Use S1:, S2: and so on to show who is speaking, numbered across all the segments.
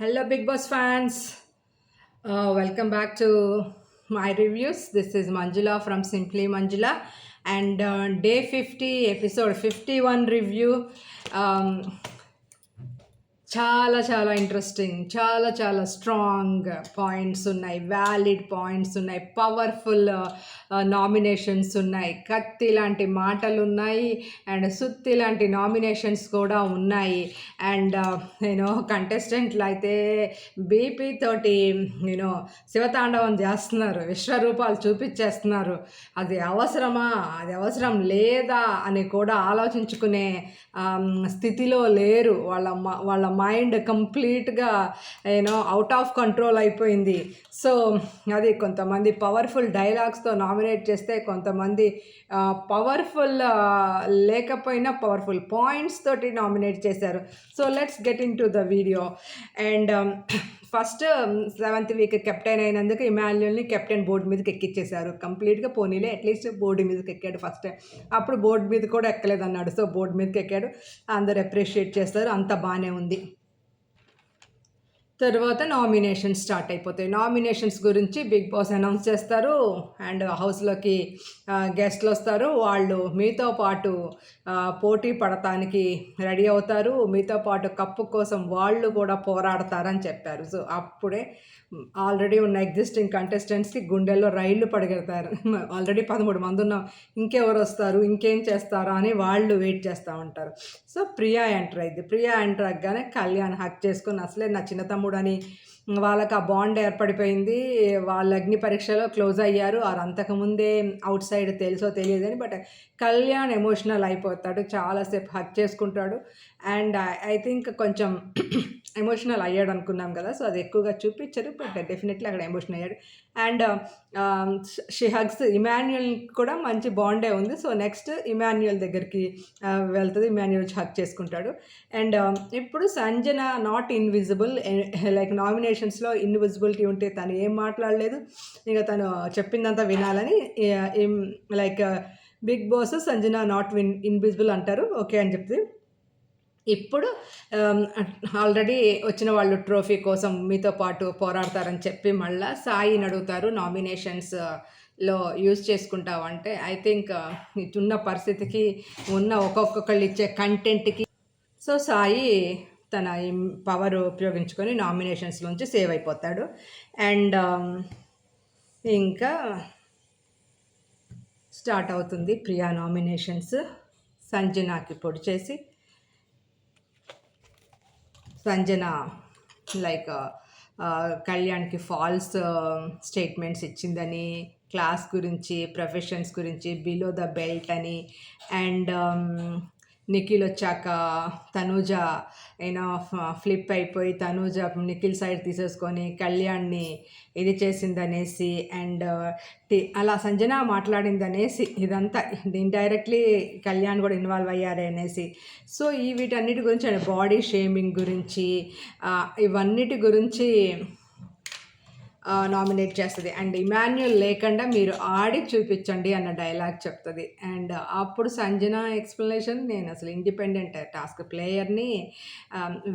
S1: Hello, Big Boss fans. Uh, welcome back to my reviews. This is Manjula from Simply Manjula, and uh, day 50, episode 51 review. Um, చాలా చాలా interesting చాలా చాలా strong points ఉన్నాయి. Valid points ఉన్నాయి. Powerful nominations uh, ఉన్నాయి. కత్తి లాంటి మాటలు ఉన్నాయి అండ్ సుత్తి లాంటి నామినేషన్స్ కూడా ఉన్నాయి. అండ్ uh, నేను కంటెస్టెంట్లు అయితే బీపీ తోటి నేను శివతాండవం చేస్తున్నారు. విశ్వరూపాలు చూపించేస్తున్నారు. అది అవసరమా? అది అవసరం లేదా? అని కూడా ఆలోచించుకునే um, స్థితిలో లేరు. వాళ్ళ వాళ్ళ మైండ్ కంప్లీట్గా you know out of control అయిపోయింది. సో అది కొంతమంది పవర్ఫుల్ డైలాగ్స్తో నామినేట్ చేస్తే కొంతమంది పవర్ఫుల్ లేకపోయినా పవర్ఫుల్ పాయింట్స్ తోటి నామినేట్ చేశారు. So let's get into the video and first seventh week captain అయినందుకు ఇమాన్యుల్ని కెప్టెన్ బోర్డు మీదకి ఎక్కిచ్చేశారు. కంప్లీట్గా పోనీలే అట్లీస్ట్ బోర్డు మీదకి ఎక్కాడు ఫస్ట్. టైం అప్పుడు బోర్డు మీద కూడా ఎక్కలేదు అన్నాడు సో బోర్డు మీదకి ఎక్కాడు. అందరు అప్రిషియేట్ చేస్తారు. అంత బాగానే ఉంది. తర్వాత నామినేషన్ స్టార్ట్ అయిపోతాయి. నామినేషన్స్ గురించి బిగ్ బాస్ అనౌన్స్ చేస్తారు. అండ్ హౌస్లోకి గెస్ట్లు వస్తారు. వాళ్ళు మీతో పాటు పోటీ పడటానికి రెడీ అవుతారు. మీతో పాటు కప్పు కోసం వాళ్ళు కూడా పోరాడతారని చెప్పారు. సో అప్పుడే ఆల్రెడీ ఉన్న ఎగ్జిస్టింగ్ కంటెస్టెంట్స్కి గుండెల్లో రైళ్ళు పడగెడతారు. ఆల్రెడీ పదమూడు మంది ఉన్నాం ఇంకెవరు వస్తారు ఇంకేం చేస్తారా అని వాళ్ళు వెయిట్ చేస్తూ ఉంటారు. సో ప్రియా ఎంటర్ అయింది. ప్రియా ఎంటర్ అవ్వగానే కళ్యాణ్ హక్ చేసుకుని అసలే నా చిన్న తమ్ముడు అని వాళ్ళకి ఆ బాండ్ ఏర్పడిపోయింది. వాళ్ళ అగ్ని పరీక్షలో క్లోజ్ అయ్యారు. వారు అంతకుముందే అవుట్ సైడ్ తెలుసో తెలియదు అని బట్ కళ్యాణ్ ఎమోషనల్ అయిపోతాడు. చాలాసేపు హక్ చేసుకుంటాడు. అండ్ ఐ థింక్ కొంచెం ఎమోషనల్ అయ్యాడు అనుకున్నాం కదా సో అది ఎక్కువగా చూపించరు బట్ డెఫినెట్లీ అక్కడ ఎమోషన్ అయ్యాడు. అండ్ షీ హగ్స్ ఇమాన్యుయల్ కూడా మంచి బాండే ఉంది సో నెక్స్ట్ ఇమాన్యుయల్ దగ్గరికి వెళ్తుంది ఇమాన్యుయల్ హక్ చేసుకుంటాడు. అండ్ ఇప్పుడు సంజన నాట్ ఇన్విజిబుల్ లైక్ నామినేషన్స్లో ఇన్విజిబిలిటీ ఉంటే తను ఏం మాట్లాడలేదు ఇంకా తను చెప్పిందంతా వినాలని like Bigg Boss Sanjana not win invisible అంటారు ఓకే అని చెప్తే ఇప్పుడు ఆల్రెడీ వచ్చిన వాళ్ళు ట్రోఫీ కోసం మీతో పాటు పోరాడతారని చెప్పి మళ్ళీ సాయిని అడుగుతారు నామినేషన్స్లో యూజ్ చేసుకుంటావంటే ఐ థింక్ ఇటున్న పరిస్థితికి ఉన్న ఒక్కొక్కళ్ళు ఇచ్చే కంటెంట్కి. సో సాయి తన పవర్ ఉపయోగించుకొని నామినేషన్స్లోంచి సేవ్ అయిపోతాడు. అండ్ ఇంకా స్టార్ట్ అవుతుంది ప్రియా నామినేషన్స్. సంజనాకి పొడి చేసి సంజన లైక్ uh, uh, కళ్యాణ్కి ఫాల్స్ స్టేట్మెంట్స్ uh, ఇచ్చిందని క్లాస్ గురించి ప్రొఫెషన్స్ గురించి బిలో ద బెల్ట్ అని అండ్ నిఖిల్ వచ్చాక తనూజ ఏమో ఫ్లిప్ అయిపోయి తనూజ నిఖిల్ సైడ్ తీసేసుకొని కళ్యాణ్ని ఇది చేసిందనేసి అండ్ uh, అలా సంజన మాట్లాడిందనేసి ఇదంతా. ఇండైరెక్ట్లీ కళ్యాణ్ కూడా ఇన్వాల్వ్ అయ్యారే అనేసి. సో ఈ వీటన్నిటి గురించి బాడీ షేమింగ్ గురించి uh, ఇవన్నిటి గురించి uh, నామినేట్ చేస్తుంది. అండ్ ఇమాన్యుల్ లేకుండా మీరు ఆడి చూపించండి అన్న డైలాగ్ చెప్తుంది. అండ్ అప్పుడు సంజన ఎక్స్ప్లెనేషన్ నేను అసలు ఇండిపెండెంట్ టాస్క్ ప్లేయర్ని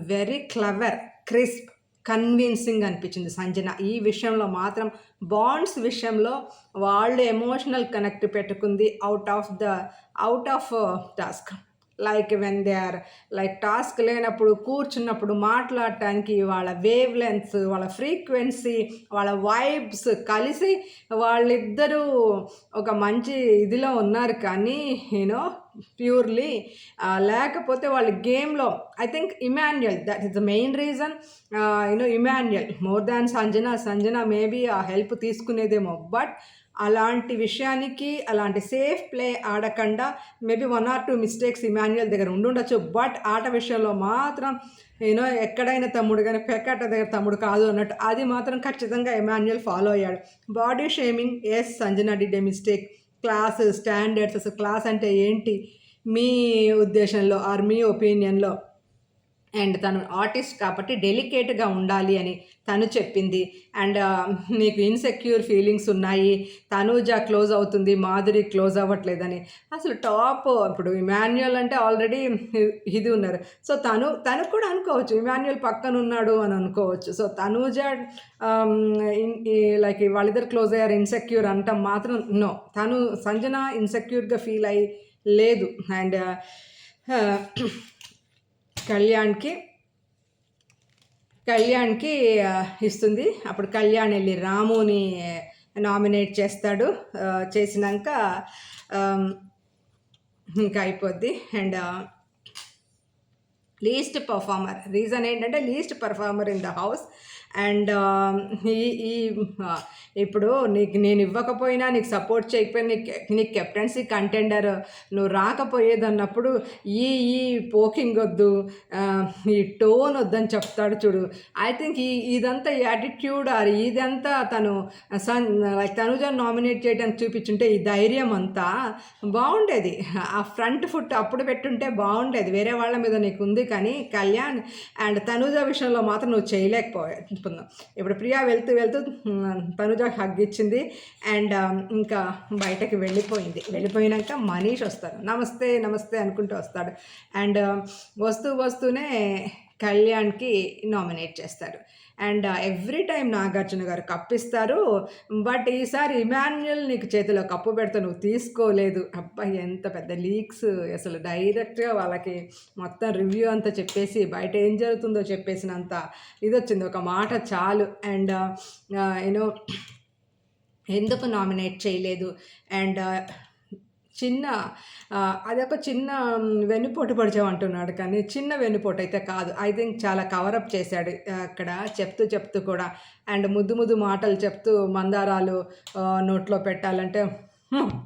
S1: వెరీ క్లవర్ క్రిస్ప్ కన్విన్సింగ్ అనిపించింది సంజన. ఈ విషయంలో మాత్రం బాండ్స్ విషయంలో వాళ్ళు ఎమోషనల్ కనెక్ట్ పెట్టుకుంది out of the out of task like when they are like task లేనప్పుడు కూర్చున్నప్పుడు మాట్లాడటానికి వాళ్ళ వేవ్ లెన్స్ వాళ్ళ ఫ్రీక్వెన్సీ వాళ్ళ వైబ్స్ కలిసి వాళ్ళిద్దరూ ఒక మంచి ఇదిలో ఉన్నారు కానీ యూనో ప్యూర్లీ. లేకపోతే వాళ్ళ గేమ్లో I think Emmanuel that is the main reason. You know Emmanuel more than Sanjana Sanjana maybe ఆ హెల్ప్ తీసుకునేదేమో. బట్ అలాంటి విషయానికి అలాంటి సేఫ్ ప్లే ఆడకుండా maybe one or two mistakes Emmanuel దగ్గర ఉండుండొచ్చు. బట్ ఆట విషయంలో మాత్రం యూనో ఎక్కడైనా తమ్ముడు కానీ పెక్కట దగ్గర తమ్ముడు కాదు అన్నట్టు అది మాత్రం ఖచ్చితంగా ఇమాన్యుయల్ ఫాలో అయ్యాడు. Body shaming yes Sanjana did a mistake. Class standards అసలు క్లాస్ అంటే ఏంటి? మీ ఉద్దేశంలో ఆర్ మీ ఒపీనియన్లో అండ్ తను ఆర్టిస్ట్ కాబట్టి డెలికేట్గా ఉండాలి అని తను చెప్పింది. అండ్ నీకు ఇన్సెక్యూర్ ఫీలింగ్స్ ఉన్నాయి. తనూజ క్లోజ్ అవుతుంది మాధురి క్లోజ్ అవ్వట్లేదని. అసలు టాప్ ఇప్పుడు ఇమాన్యుయల్ అంటే ఆల్రెడీ ఇది ఉన్నారు. సో తను తను కూడా అనుకోవచ్చు ఇమాన్యుయల్ పక్కన ఉన్నాడు అని అనుకోవచ్చు. సో తనూజ లైక్ వాళ్ళిద్దరు క్లోజ్ అయ్యారు ఇన్సెక్యూర్ అంటాం మాత్రం నో తను సంజన ఇన్సెక్యూర్గా ఫీల్ అయ్యి లేదు అండ్ కళ్యాణ్కి కళ్యాణ్కి ఇస్తుంది. అప్పుడు కళ్యాణ్ వెళ్ళి రాముని నామినేట్ చేస్తాడు. చేసినాక ఇంకా అయిపోద్ది. And least performer. రీజన్ ఏంటంటే least performer in the house. And ఈ ఈ ఇప్పుడు నీకు నేను ఇవ్వకపోయినా నీకు సపోర్ట్ చేయకపోయినా నీకు నీకు కెప్టెన్సీ కంటెండర్ నువ్వు రాకపోయేదన్నప్పుడు ఈ ఈ పోకింగ్ వద్దు ఈ టోన్ వద్దని చెప్తాడు చూడు. ఐ థింక్ ఈ ఇదంతా యాటిట్యూడ్ ఆర్ ఇదంతా తను సన్ లైక్ తనుజ నామినేట్ చేయడానికి చూపించుంటే ఈ ధైర్యం అంతా బాగుండేది. ఆ ఫ్రంట్ ఫుట్ అప్పుడు పెట్టుంటే బాగుండేది. వేరే వాళ్ళ మీద నీకు ఉంది కానీ కళ్యాణ్ అండ్ తనుజ విషయంలో మాత్రం నువ్వు చేయలేకపోతున్నావు ఇప్పుడు ప్రియా వెళ్తూ వెళ్తూ తనుజ హగ్ ఇచ్చింది అండ్ ఇంకా బయటకి వెళ్ళిపోయింది. వెళ్ళిపోయినాక మనీష్ వస్తారు నమస్తే నమస్తే అనుకుంటూ వస్తాడు. అండ్ వస్తూ వస్తూనే కళ్యాణ్కి నామినేట్ చేస్తారు. అండ్ ఎవ్రీ టైం నాగార్జున గారు కప్పిస్తారు బట్ ఈసారి ఇమాన్యుయల్ నీకు చేతిలో కప్పు పెడితే నువ్వు తీసుకోలేదు. అబ్బాయి ఎంత పెద్ద లీక్స్. అసలు డైరెక్ట్గా వాళ్ళకి మొత్తం రివ్యూ అంతా చెప్పేసి బయట ఏం జరుగుతుందో చెప్పేసినంత ఇది వచ్చింది ఒక మాట చాలు. అండ్ యూనో uh, ఎందుకు నామినేట్ చేయలేదు? అండ్ చిన్న అదొక చిన్న మ్, వెన్నుపోటు పొడిచామంటున్నాడు కానీ చిన్న వెన్నుపోటు అయితే కాదు. ఐ థింక్ చాలా కవరప్ చేశాడు అక్కడ చెప్తూ చెప్తూ కూడా. అండ్ ముద్దు ముద్దు మాటలు చెప్తూ మందారాలు నోట్లో పెట్టాలంటే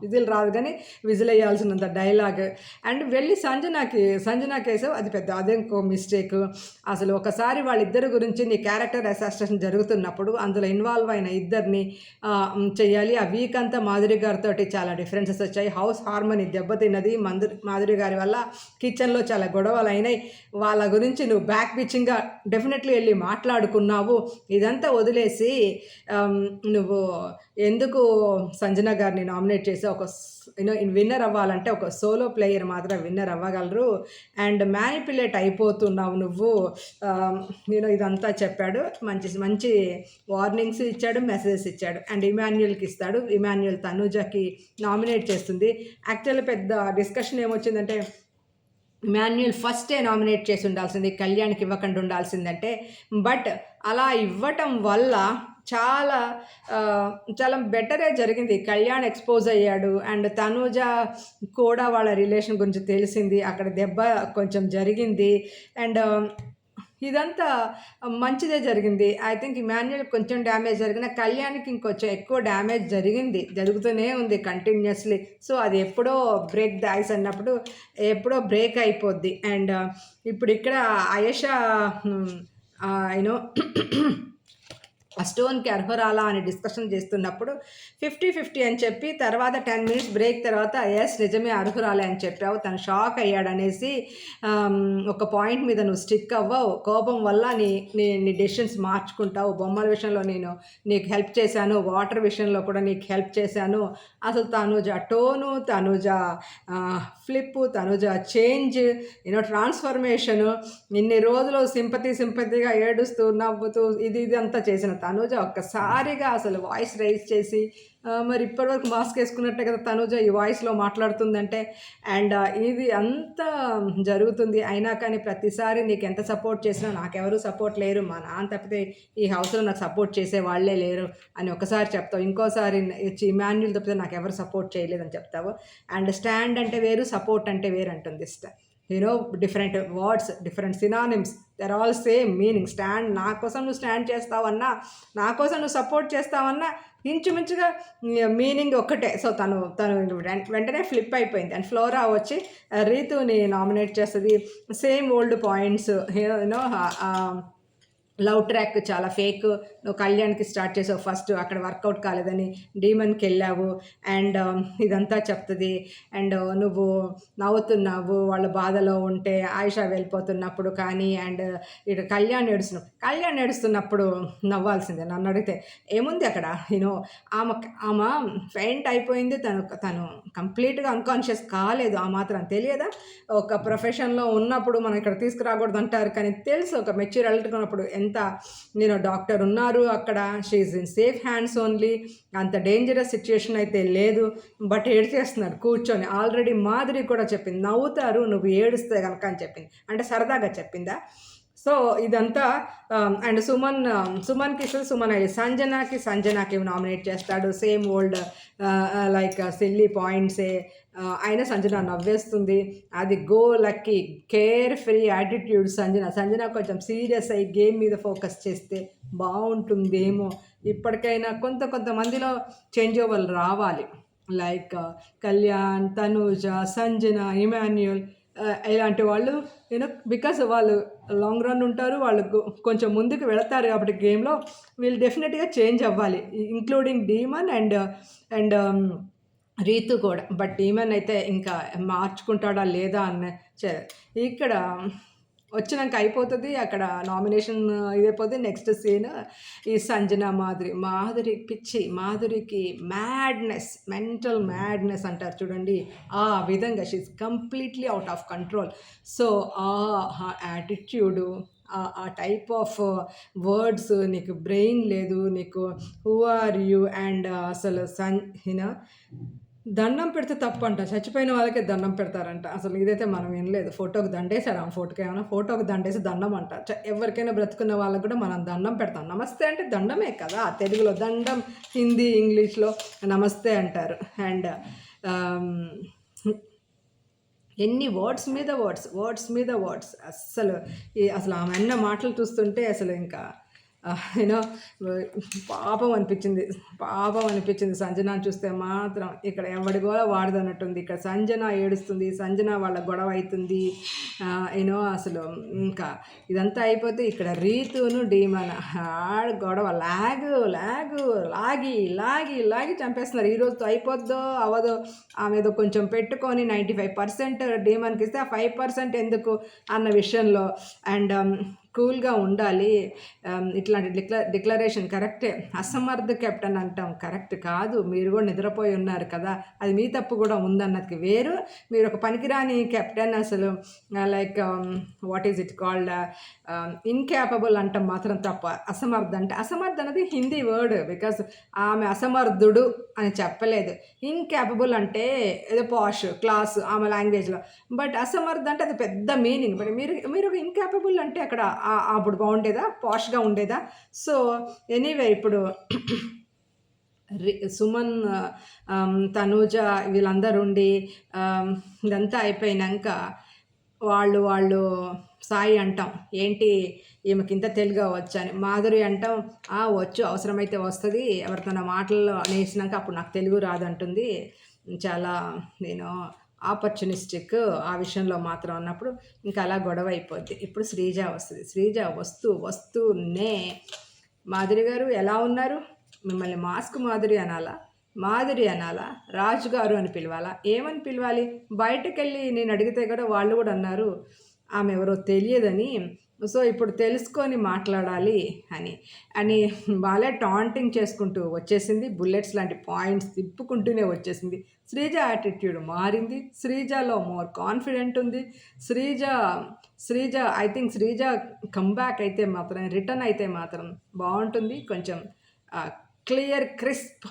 S1: విజిల్ రాదు కానీ విజిల్ వేయాల్సినంత డైలాగ్. అండ్ వెళ్ళి సంజనాకి సంజనా కేశవ్ అది పెద్ద అదే ఇంకో మిస్టేక్. అసలు ఒకసారి వాళ్ళిద్దరి గురించి నీ క్యారెక్టర్ అసాస్ట్రేషన్ జరుగుతున్నప్పుడు అందులో ఇన్వాల్వ్ అయిన ఇద్దరిని చేయాలి ఆ వీక్ అంతా మాధురి గారితో చాలా డిఫరెన్సెస్ వచ్చాయి. హౌస్ హార్మోని దెబ్బతిన్నది మందు మాధురి గారి వల్ల. కిచెన్లో చాలా గొడవలు అయినాయి. వాళ్ళ గురించి నువ్వు బ్యాక్ పిచ్చింగ్గా డెఫినెట్లీ వెళ్ళి మాట్లాడుకున్నావు. ఇదంతా వదిలేసి నువ్వు ఎందుకు సంజన గారిని నామినేట్ చేసే ఒక యూనో విన్నర్ అవ్వాలంటే ఒక సోలో ప్లేయర్ మాత్రం విన్నర్ అవ్వగలరు. అండ్ మ్యానిపులేట్ అయిపోతున్నావు నువ్వు. Um, నేను ఇదంతా చెప్పాడు. మంచి మంచి వార్నింగ్స్ ఇచ్చాడు మెసేజెస్ ఇచ్చాడు. అండ్ ఇమాన్యుయల్కి ఇస్తాడు. ఇమాన్యుయల్ తనూజకి నామినేట్ చేస్తుంది. యాక్చువల్లీ పెద్ద డిస్కషన్ ఏమొచ్చిందంటే మాన్యువల్ ఫస్టే నామినేట్ చేసి ఉండాల్సింది కళ్యాణ్కి ఇవ్వకుండా ఉండాల్సిందంటే. బట్ అలా ఇవ్వటం వల్ల చాలా చాలా బెటరే జరిగింది. కళ్యాణ్ ఎక్స్పోజ్ అయ్యాడు అండ్ తనూజ కూడా వాళ్ళ రిలేషన్ గురించి తెలిసింది. అక్కడ దెబ్బ కొంచెం జరిగింది. అండ్ um, ఇదంతా మంచిదే జరిగింది. ఐ థింక్ ఇమాన్యుయల్ కొంచెం డ్యామేజ్ జరిగిన కళ్యాణ్కి ఇంకొంచెం ఎక్కువ డ్యామేజ్ జరిగింది. జరుగుతూనే ఉంది కంటిన్యూస్లీ సో అది ఎప్పుడో బ్రేక్ ద ఐస్ అన్నప్పుడు ఎప్పుడో బ్రేక్ అయిపోద్ది. అండ్ uh, ఇప్పుడు ఇక్కడ అయేషా యూనో hmm, uh, ఆ స్టోన్కి అర్హురాలా అని డిస్కషన్ చేస్తున్నప్పుడు ఫిఫ్టీ ఫిఫ్టీ అని చెప్పి తర్వాత టెన్ మినిట్స్ బ్రేక్ తర్వాత ఎస్ నిజమే అర్హురాలే అని చెప్పావు తను షాక్ అయ్యాడనేసి ఒక పాయింట్ మీద నువ్వు స్టిక్ అవ్వవు కోపం వల్ల నీ నీ నీ డెసిషన్స్ మార్చుకుంటావు బొమ్మల విషయంలో నేను నీకు హెల్ప్ చేశాను వాటర్ విషయంలో కూడా నీకు హెల్ప్ చేశాను అసలు Tanuja tone Tanuja flip Tanuja change you know transformation ఇన్ని రోజులు సింపతి సింపతిగా ఏడుస్తూ నవ్వుతూ ఇది ఇది అంతా చేసిన తనుజ ఒక్కసారిగా అసలు వాయిస్ రైజ్ చేసి మరి ఇప్పటివరకు మాస్క్ వేసుకున్నట్టే కదా తనుజ ఈ వాయిస్లో మాట్లాడుతుందంటే? అండ్ uh, ఇది అంతా జరుగుతుంది. అయినా కానీ ప్రతిసారి నీకు ఎంత సపోర్ట్ చేసినా నాకెవరు సపోర్ట్ లేరు. మా నాన్న తప్పితే ఈ హౌస్లో నాకు సపోర్ట్ చేసే వాళ్ళే లేరు అని ఒకసారి చెప్తావు. ఇంకోసారి ఇమాన్యుల్ తప్పితే నాకు ఎవరు సపోర్ట్ చేయలేదని చెప్తావు. అండ్ స్టాండ్ అంటే వేరు సపోర్ట్ అంటే వేరు అంటుంది స్టా different words different synonyms they're all same meaning stand నా కోసం నువ్వు స్టాండ్ చేస్తావన్నా నా కోసం నువ్వు సపోర్ట్ చేస్తావన్నా ఇంచుమించుగా మీనింగ్ ఒక్కటే. సో తను తను వెంటనే ఫ్లిప్ అయిపోయింది. అండ్ ఫ్లోరా వచ్చి రీతుని నామినేట్ చేస్తుంది. Same old points you know love track చాలా ఫేక్. నువ్వు కళ్యాణ్కి స్టార్ట్ చేసావు ఫస్ట్ అక్కడ వర్కౌట్ కాలేదని డీమన్కి వెళ్ళావు. అండ్ um, ఇదంతా చెప్తుంది. అండ్ నువ్వు నవ్వుతున్నావు వాళ్ళ బాధలో ఉంటే ఆయుషా వెళ్ళిపోతున్నప్పుడు కానీ అండ్ ఇటు కళ్యాణ్ ఏడుస్తున్నావు కళ్యాణ్ ఏడుస్తున్నప్పుడు నవ్వాల్సిందే నన్ను అడిగితే ఏముంది అక్కడ? యూనో ఆమె ఆమె ఫెయింట్ అయిపోయింది తను తను కంప్లీట్గా అన్కాన్షియస్ కాలేదు ఆ మాత్రం తెలియదా? ఒక ప్రొఫెషన్లో ఉన్నప్పుడు మనం ఇక్కడ తీసుకురాకూడదు అంటారు కానీ తెలుసు ఒక మెచ్యూర్ ఉన్నప్పుడు ఎంత నేను డాక్టర్ ఉన్నారు అక్కడ she's in safe hands only అంత డేంజరస్ సిచ్యుయేషన్ అయితే లేదు బట్ ఏడ్చేస్తున్నారు కూర్చొని. ఆల్రెడీ మాదిరి కూడా చెప్పింది నవ్వుతారు నువ్వు ఏడుస్తే కనుక అని చెప్పింది. అంటే సరదాగా చెప్పిందా? సో ఇదంతా um, and Suman um, Suman Kishore Suman అయ్యి సంజనాకి సంజనాకి నామినేట్ చేస్తాడు. సేమ్ ఓల్డ్ లైక్ సిల్లీ పాయింట్సే అయినా సంజన నవ్వేస్తుంది. అది go lucky care free attitude Sanjana. Sanjana కొంచెం సీరియస్ అయ్యి గేమ్ మీద ఫోకస్ చేస్తే బాగుంటుందేమో. ఇప్పటికైనా కొంత కొంతమందిలో చేంజ్ ఓవర్ రావాలి like uh, Kalyan Tanuja Sanjana Emmanuel ఇలాంటి వాళ్ళు యూనో బికాస్ వాళ్ళు లాంగ్ రన్ ఉంటారు వాళ్ళు కొంచెం ముందుకు వెళతారు కాబట్టి గేమ్లో వీళ్ళు డెఫినెట్గా చేంజ్ అవ్వాలి. Including Demon and and Ritu కూడా. బట్ డీమన్ అయితే ఇంకా మార్చుకుంటాడా లేదా అన్న ఇక్కడ వచ్చినాక అయిపోతుంది అక్కడ నామినేషన్ ఇదైపోతుంది నెక్స్ట్ సీన్ ఈ సంజన మాధురి మాధురి పిచ్చి మాధురికి మ్యాడ్నెస్ మెంటల్ మ్యాడ్నెస్ అంటారు చూడండి. ఆ విధంగా she's completely out of control so ఆ యాటిట్యూడు ఆ టైప్ ఆఫ్ వర్డ్స్ నీకు బ్రెయిన్ లేదు నీకు హూ ఆర్ యూ అండ్ అసలు సన్ హినా? దండం పెడితే తప్పంట. చచ్చిపోయిన వాళ్ళకే దండం పెడతారంట. అసలు ఇదైతే మనం ఏం లేదు ఫోటోకి దండేశాడు ఆ ఫోటోకి. ఏమైనా ఫోటోకి దండేసి దండం అంట. ఎవరికైనా బ్రతుకున్న వాళ్ళకి కూడా మనం దండం పెడతాం. నమస్తే అంటే దండమే కదా. తెలుగులో దండం హిందీ ఇంగ్లీష్లో నమస్తే అంటారు. అండ్ ఎన్ని వర్డ్స్ మీద వర్డ్స్ వర్డ్స్ మీద వర్డ్స్. అస్సలు అసలు ఆమె అన్న మాటలు చూస్తుంటే అసలు ఇంకా యూనో పాపం అనిపించింది. పాపం అనిపించింది సంజన చూస్తే మాత్రం ఇక్కడ ఎవడి కూడా వాడదన్నట్టుంది. ఇక్కడ సంజన ఏడుస్తుంది సంజన వాళ్ళ గొడవ అవుతుంది యూనో అసలు ఇంకా ఇదంతా అయిపోతే ఇక్కడ రీతును డీమన్ ఆడ గొడవ లాగు లాగు లాగి లాగి లాగి చంపేస్తున్నారు. ఈరోజుతో అయిపోద్దో అవదో ఆమె ఏదో కొంచెం పెట్టుకొని నైంటీ ఫైవ్ పర్సెంట్ డీమన్కి ఇస్తే ఆ ఫైవ్ పర్సెంట్ ఎందుకు అన్న విషయంలో. అండ్ కూల్గా ఉండాలి. ఇట్లాంటి డిక్ల డిక్లరేషన్ కరెక్టే. అసమర్థ కెప్టెన్ అంటాం. కరెక్ట్ కాదు. మీరు కూడా నిద్రపోయి ఉన్నారు కదా. అది మీ తప్పు కూడా ఉందన్నది వేరు. మీరు ఒక పనికిరాని కెప్టెన్ అసలు like what is it called incapable అంటాం మాత్రం తప్ప. అసమర్థ అంటే అసమర్థ అనేది హిందీ వర్డ్ బికాస్ ఆమె అసమర్థుడు అని చెప్పలేదు. ఇన్క్యాపబుల్ అంటే ఏదో పాష్ క్లాస్ ఆమె లాంగ్వేజ్లో బట్ అసమర్థ అంటే అది పెద్ద మీనింగ్ బట్ మీరు మీరు ఇన్క్యాపబుల్ అంటే అక్కడ అప్పుడు బాగుండేదా? పాష్గా ఉండేదా? సో ఎనీవే ఇప్పుడు సుమన్ తనూజ వీళ్ళందరూ ఉండి ఇదంతా అయిపోయినాక వాళ్ళు వాళ్ళు సాయి అంటాం ఏంటి ఈమెకి ఇంత తెలుగు వచ్చని మాధురి అంటాం ఆ వచ్చు అవసరమైతే వస్తుంది ఎవరితో మాటల్లో అనేసినాక అప్పుడు నాకు తెలుగు రాదంటుంది చాలా నేను ఆపర్చునిస్టిక్ ఆ విషయంలో మాత్రం అన్నప్పుడు ఇంకా అలా గొడవ అయిపోద్ది. ఇప్పుడు శ్రీజ వస్తుంది. శ్రీజ వస్తూ వస్తూనే మాధురి గారు ఎలా ఉన్నారు? మిమ్మల్ని మాస్క్ మాధురి అనాలా? మాధురి అనాలా? రాజుగారు అని పిలవాలా? ఏమని పిలవాలి? బయటకెళ్ళి నేను అడిగితే కూడా వాళ్ళు కూడా అన్నారు ఆమె ఎవరో తెలియదని. సో ఇప్పుడు తెలుసుకొని మాట్లాడాలి అని. అని బాగా టాంటింగ్ చేసుకుంటూ వచ్చేసింది. బుల్లెట్స్ లాంటి పాయింట్స్ తిప్పుకుంటూనే వచ్చేసింది. శ్రీజ యాటిట్యూడ్ మారింది. శ్రీజలో మోర్ కాన్ఫిడెంట్ ఉంది. Sreeja Sreeja I think Sreeja comeback అయితే మాత్రం రిటర్న్ అయితే మాత్రం బాగుంటుంది. కొంచెం క్లియర్ క్రిస్ప్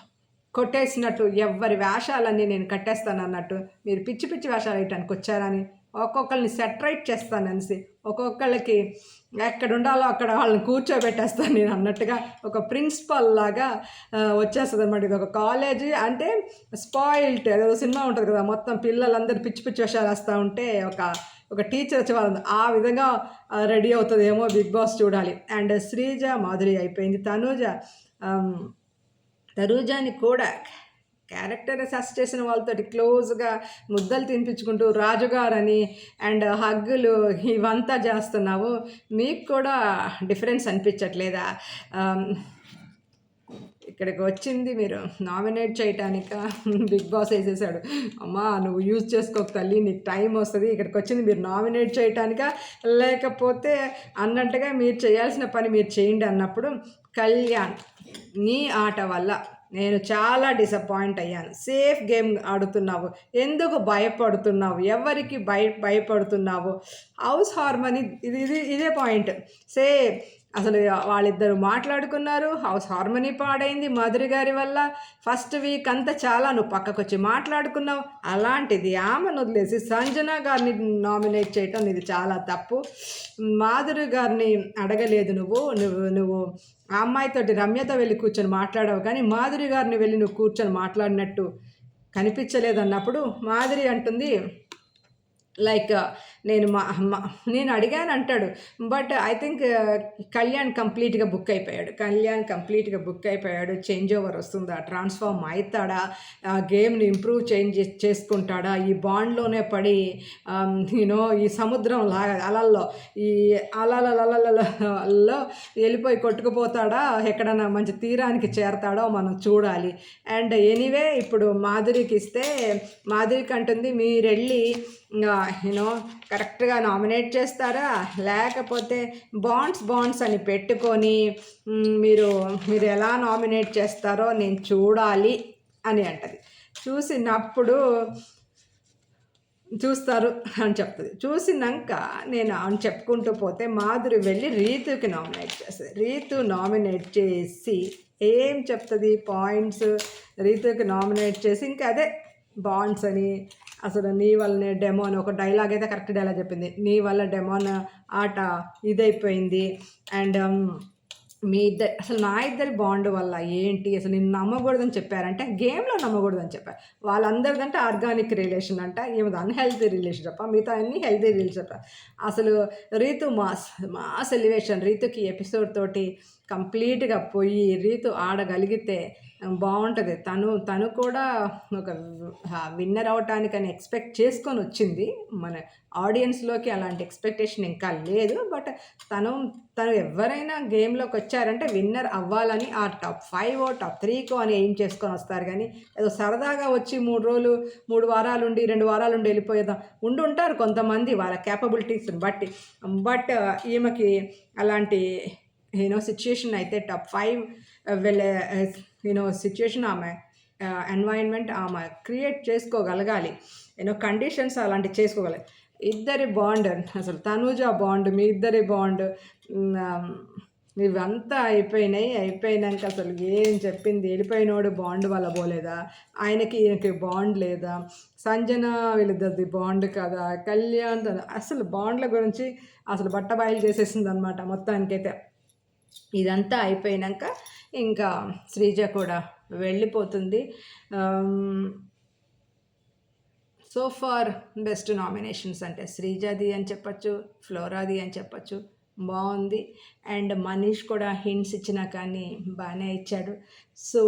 S1: కొట్టేసినట్టు ఎవరి వేషాలన్నీ నేను కట్టేస్తాను అన్నట్టు మీరు పిచ్చి పిచ్చి వేషాలు వేయటానికి వచ్చారని ఒక్కొక్కరిని సెటరైట్ చేస్తాను అనేసి. ఒక్కొక్కళ్ళకి ఎక్కడ ఉండాలో అక్కడ వాళ్ళని కూర్చోబెట్టేస్తాను నేను అన్నట్టుగా ఒక ప్రిన్సిపల్ లాగా వచ్చేస్తుంది అనమాట ఇది ఒక కాలేజీ అంటే స్పాయిల్డ్ ఏదో సినిమా ఉంటుంది కదా మొత్తం పిల్లలందరూ పిచ్చి పిచ్చి వేషాలు వేస్తూ ఉంటే ఒక ఒక టీచర్ వచ్చే వాళ్ళు ఆ విధంగా రెడీ అవుతుందేమో బిగ్ బాస్ చూడాలి. అండ్ శ్రీజ మాధురి అయిపోయింది తనూజ. తనూజాని కూడా క్యారెక్టర్ అసెస్ చేసిన వాళ్ళతోటి క్లోజ్గా ముద్దలు తినిపించుకుంటూ రాజుగారని అండ్ హగ్గులు ఇవంతా చేస్తున్నావు మీకు కూడా డిఫరెన్స్ అనిపించట్లేదా? ఇక్కడికి వచ్చింది మీరు నామినేట్ చేయటానిక? బిగ్ బాస్ వేసేసాడు. అమ్మా నువ్వు యూజ్ చేసుకోక తల్లి నీకు టైం వస్తుంది ఇక్కడికి వచ్చింది మీరు నామినేట్ చేయటానిక? లేకపోతే అన్నట్టుగా మీరు చేయాల్సిన పని మీరు చేయండి అన్నప్పుడు కళ్యాణ్ నీ ఆట వల్ల నేను చాలా డిసప్పాయింట్ అయ్యాను. సేఫ్ గేమ్ ఆడుతున్నావు. ఎందుకు భయపడుతున్నావు? ఎవరికి భయ భయపడుతున్నావు? హౌస్ హార్మనీ ఇది ఇది ఇదే పాయింట్ సేఫ్ అసలు వాళ్ళిద్దరు మాట్లాడుకున్నారు. హౌస్ హార్మనీ పాడైంది మాధురి గారి వల్ల. ఫస్ట్ వీక్ అంతా చాలా నువ్వు పక్కకు వచ్చి మాట్లాడుకున్నావు. అలాంటిది ఆమెను వదిలేసి సంజన గారిని నామినేట్ చేయటం ఇది చాలా తప్పు. మాధురి గారిని అడగలేదు నువ్వు. నువ్వు నువ్వు ఆ అమ్మాయితోటి రమ్యతో వెళ్ళి కూర్చొని మాట్లాడావు కానీ మాధురి గారిని వెళ్ళి నువ్వు కూర్చొని మాట్లాడినట్టు కనిపించలేదు అన్నప్పుడు మాధురి అంటుంది లైక్ నేను మా మా- నేను అడిగాను అంటాడు. బట్ ఐ థింక్ కళ్యాణ్ కంప్లీట్గా బుక్ అయిపోయాడు. కళ్యాణ్ కంప్లీట్గా బుక్ అయిపోయాడు. చేంజ్ ఓవర్ వస్తుందా? ట్రాన్స్ఫార్మ్ అవుతాడా? ఆ గేమ్ని ఇంప్రూవ్ చేంజ్ చేసుకుంటాడా? ఈ బాండ్లోనే పడి యూనో ఈ సముద్రం లాగా అలల్లో ఈ అలలలో వెళ్ళిపోయి కొట్టుకుపోతాడా? ఎక్కడన్నా మంచి తీరానికి చేరతాడో మనం చూడాలి. అండ్ ఎనీవే ఇప్పుడు మాధురికి ఇస్తే మాధురికి అంటుంది మీరు వెళ్ళి యూనో కరెక్ట్గా నామినేట్ చేస్తారా? లేకపోతే బాండ్స్ బాండ్స్ అని పెట్టుకొని మీరు మీరు ఎలా నామినేట్ చేస్తారో నేను చూడాలి అని అంటది. చూసినప్పుడు చూస్తారు అని చెప్తుంది. చూసినాక నేను అని చెప్పుకుంటూ పోతే మాధురి వెళ్ళి రీతుకి నామినేట్ చేస్తుంది. రీతు నామినేట్ చేసి ఏం చెప్తుంది? పాయింట్స్ రీతుకి నామినేట్ చేసి ఇంకా అదే బాండ్స్ అని అసలు నీ వల్లనే డెమో అని ఒక డైలాగ్ అయితే కరెక్ట్ డైలాగ్ చెప్పింది. నీ వల్ల డెమోన్ ఆట ఇదైపోయింది. అండ్ um, మీ ఇద్దరు అసలు నా ఇద్దరి బాండ్ వల్ల ఏంటి? అసలు నేను నమ్మకూడదని చెప్పారంటే గేమ్లో నమ్మకూడదని చెప్పారు వాళ్ళందరిదంటే ఆర్గానిక్ రిలేషన్ అంట ఏమి అన్హెల్తీ రిలేషన్ చెప్ప మిగతా అన్ని హెల్తీ రిలేషన్ చెప్ప. అసలు రీతు మాస్ మాస్ ఎలివేషన్ రీతుకి ఎపిసోడ్ తోటి కంప్లీట్గా పోయి రీతు ఆడగలిగితే బాగుంటుంది. తను తను కూడా ఒక విన్నర్ అవటానికని ఎక్స్పెక్ట్ చేసుకొని వచ్చింది. మన ఆడియన్స్లోకి అలాంటి ఎక్స్పెక్టేషన్ ఇంకా లేదు. బట్ తను తను ఎవరైనా గేమ్లోకి వచ్చారంటే విన్నర్ అవ్వాలని ఆ టాప్ ఫైవ్ టాప్ త్రీకో అని ఏం చేసుకొని వస్తారు. కానీ ఏదో సరదాగా వచ్చి మూడు రోజులు మూడు వారాలు ఉండి రెండు వారాలు ఉండి వెళ్ళిపోయేదాం ఉండి ఉంటారు కొంతమంది వాళ్ళ క్యాపబిలిటీస్ని బట్టి. బట్ ఈమెకి అలాంటి యూనో సిచ్యుయేషన్ అయితే టాప్ ఫైవ్ వెళ్ళే యూనో సిచ్యుయేషన్ ఆమె ఎన్వైరన్మెంట్ ఆమె క్రియేట్ చేసుకోగలగాలి. యూనో కండిషన్స్ అలాంటివి చేసుకోగలగాలి. ఇద్దరి బాండ్ అసలు తనూజ బాండ్ మీ ఇద్దరి బాండ్ ఇవంతా అయిపోయినాయి. అయిపోయినాక అసలు ఏం చెప్పింది? వెళ్ళిపోయినోడు బాండ్ వల్ల పోలేదా? ఆయనకి ఈయనకి బాండ్ లేదా? సంజన వీళ్ళిద్దరిది బాండ్ కదా? కళ్యాణ్ అసలు బాండ్ల గురించి అసలు బట్ట బయలు చేసేసింది అనమాట మొత్తానికైతే. ఇదంతా అయిపోయినాక ఇంకా శ్రీజ కూడా వెళ్ళిపోతుంది. సో ఫార్ బెస్ట్ నామినేషన్స్ అంటే శ్రీజాది అని చెప్పచ్చు ఫ్లోరాది అని చెప్పచ్చు బాగుంది. అండ్ మనీష్ కూడా హింట్స్ ఇచ్చినా కానీ బాగానే ఇచ్చాడు. సో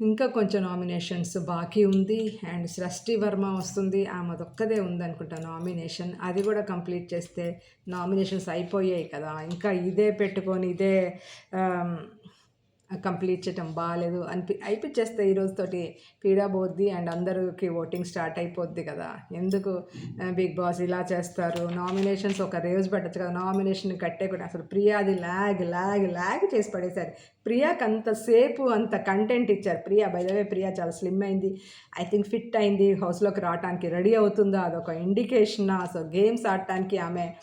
S1: ఇంకా కొంచెం నామినేషన్స్ బాకీ ఉంది. అండ్ సృష్టి వర్మ వస్తుంది. ఆమెదొక్కదే ఉందనుకుంటా నామినేషన్ అది కూడా కంప్లీట్ చేస్తే నామినేషన్స్ అయిపోయాయి కదా. ఇంకా ఇదే పెట్టుకొని ఇదే కంప్లీట్ చేయటం బాగాలేదు అనిపి అయిపించేస్తే ఈ రోజుతోటి పీడా పోద్ది అండ్ అందరికి ఓటింగ్ స్టార్ట్ అయిపోద్ది కదా. ఎందుకు? బిగ్ బాస్ ఇలా చేస్తారు. నామినేషన్స్ ఒక రేజ్ పెట్టచ్చు కదా. నామినేషన్ కట్టే కూడా అసలు ప్రియాది లాగ్ ల్యాగ్ ల్యాగ్ చేసి పడేశారు. ప్రియాకి అంతసేపు అంత కంటెంట్ ఇచ్చారు. ప్రియా బయదవే ప్రియా చాలా స్లిమ్ అయింది. ఐ థింక్ ఫిట్ అయింది. హౌస్లోకి రావడానికి రెడీ అవుతుందా? అదొక ఇండికేషన్ సో గేమ్స్ ఆడటానికి ఆమె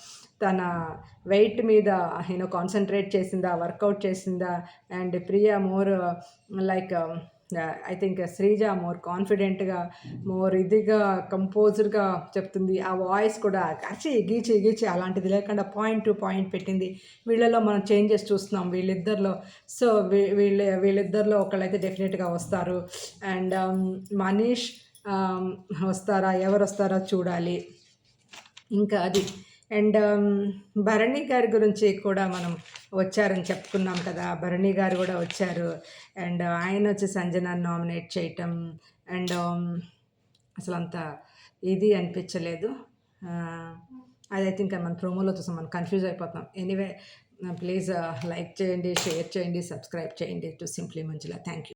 S1: తన వెయిట్ మీద యూనో కాన్సన్ట్రేట్ చేసిందా వర్కౌట్ చేసిందా? And Priya more like I think Sreeja more కాన్ఫిడెంట్గా మోర్ ఇదిగా కంపోజర్గా చెప్తుంది. ఆ వాయిస్ కూడా అచి గీచి గీచి అలాంటిది లేకుండా పాయింట్ టు పాయింట్ పెట్టింది. వీళ్ళలో మనం చేంజెస్ చూస్తున్నాం వీళ్ళిద్దరిలో. సో వీ- వీళ్ళ వీళ్ళిద్దరిలో ఒకళ్ళైతే డెఫినెట్గా వస్తారు. అండ్ um, మనీష్ um, వస్తారా? ఎవరు వస్తారో చూడాలి. ఇంకా అది అండ్ um, భరణి గారి గురించి కూడా మనం వచ్చారని చెప్పుకున్నాం కదా. భరణి గారు కూడా వచ్చారు. అండ్ ఆయన వచ్చి సంజనాన్ని నామినేట్ చేయటం. అండ్ um, అసలు అంత ఇది అనిపించలేదు. అదైతే ఇంకా మన ప్రోమోలో చూసాం. మనం కన్ఫ్యూజ్ అయిపోతాం. ఎనీవే ప్లీజ్ లైక్ చేయండి షేర్ చేయండి సబ్స్క్రైబ్ చేయండి. టు సింప్లీ మంచిలా థ్యాంక్ యూ